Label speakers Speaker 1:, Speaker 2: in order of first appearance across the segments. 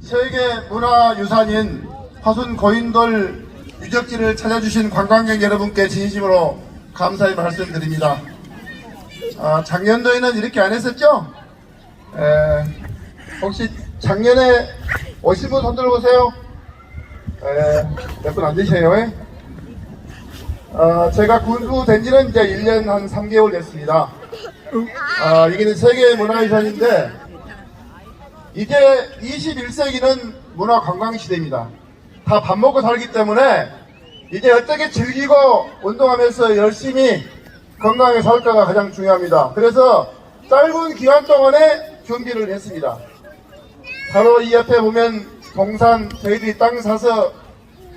Speaker 1: 세계 문화유산인 화순 고인돌 유적지를 찾아주신 관광객 여러분께 진심으로 감사의 말씀드립니다. 아, 작년도에는 이렇게 안 했었죠? 에, 혹시 작년에 오신 분 손 들어 보세요. 몇 분 안 되세요? 에? 아, 제가 군수 된 지는 이제 1년 한 3개월 됐습니다. 아, 여기는 세계 문화유산인데 이제 21세기는 문화 관광 시대입니다. 다 밥 먹고 살기 때문에 이제 어떻게 즐기고 운동하면서 열심히 건강하게 살까가 가장 중요합니다. 그래서 짧은 기간 동안에 준비를 했습니다. 바로 이 옆에 보면 동산 저희들이 땅 사서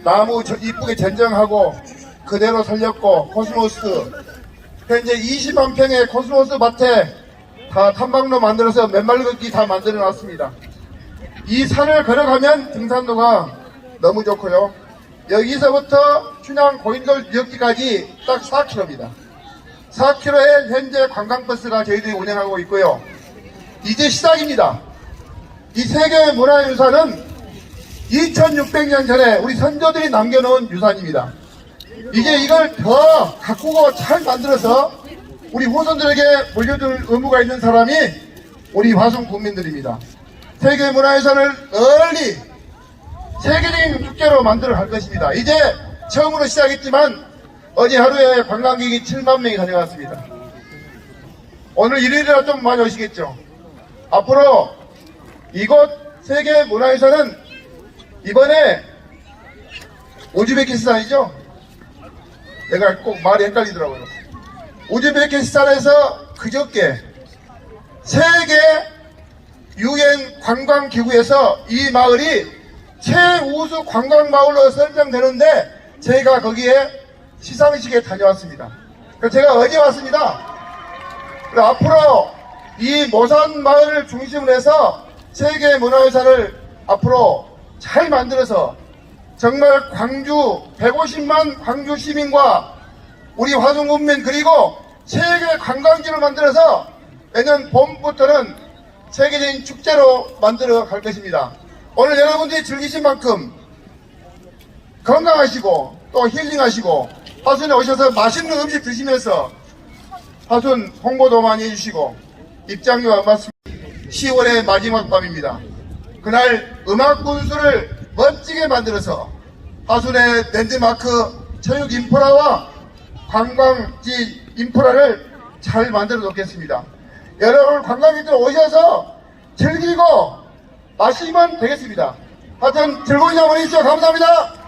Speaker 1: 나무 저- 이쁘게 전정하고 그대로 살렸고 코스모스 현재 20만 평의 코스모스 밭에 다 탐방로 만들어서 맨발 걷기 다 만들어 놨습니다. 이 산을 걸어가면 등산로가 너무 좋고요. 여기서부터 춘향 고인돌 유적지까지 딱 4km입니다. 4km에 현재 관광버스가 저희들이 운행하고 있고요. 이제 시작입니다. 이 세계 문화유산은 2600년 전에 우리 선조들이 남겨놓은 유산입니다. 이제 이걸 더 가꾸고 잘 만들어서 우리 후손들에게 물려줄 의무가 있는 사람이 우리 화성 국민들입니다. 세계 문화유산을 널리 세계적인 축제로 만들어 갈 것입니다. 이제 처음으로 시작했지만 어제 하루에 관광객이 7만 명이 다녀왔습니다. 오늘 일요일이라 좀 많이 오시겠죠. 앞으로 이곳 세계 문화유산은 이번에 우즈베키스탄이죠. 내가 꼭 말이 헷갈리더라고요. 우즈베키스탄에서 그저께 세계 유엔 관광기구에서 이 마을이 최우수 관광마을로 선정되는데 제가 거기에 시상식에 다녀왔습니다. 제가 어제 왔습니다. 앞으로 이 모산 마을을 중심으로 해서 세계 문화유산을 앞으로 잘 만들어서 정말 광주 150만 광주 시민과 우리 화성군민 그리고 세계 관광지로 만들어서 내년 봄부터는 세계적인 축제로 만들어 갈 것입니다. 오늘 여러분들이 즐기신 만큼 건강하시고 또 힐링하시고 화순에 오셔서 맛있는 음식 드시면서 화순 홍보도 많이 해주시고 입장료와 맞습니다. 10월의 마지막 밤입니다. 그날 음악 분수를 멋지게 만들어서 하순의 랜드마크 체육 인프라와 관광지 인프라를 잘 만들어 놓겠습니다. 여러분 관광객들 오셔서 즐기고 마시면 되겠습니다. 하여튼 즐거운 시간 보내십시오. 감사합니다.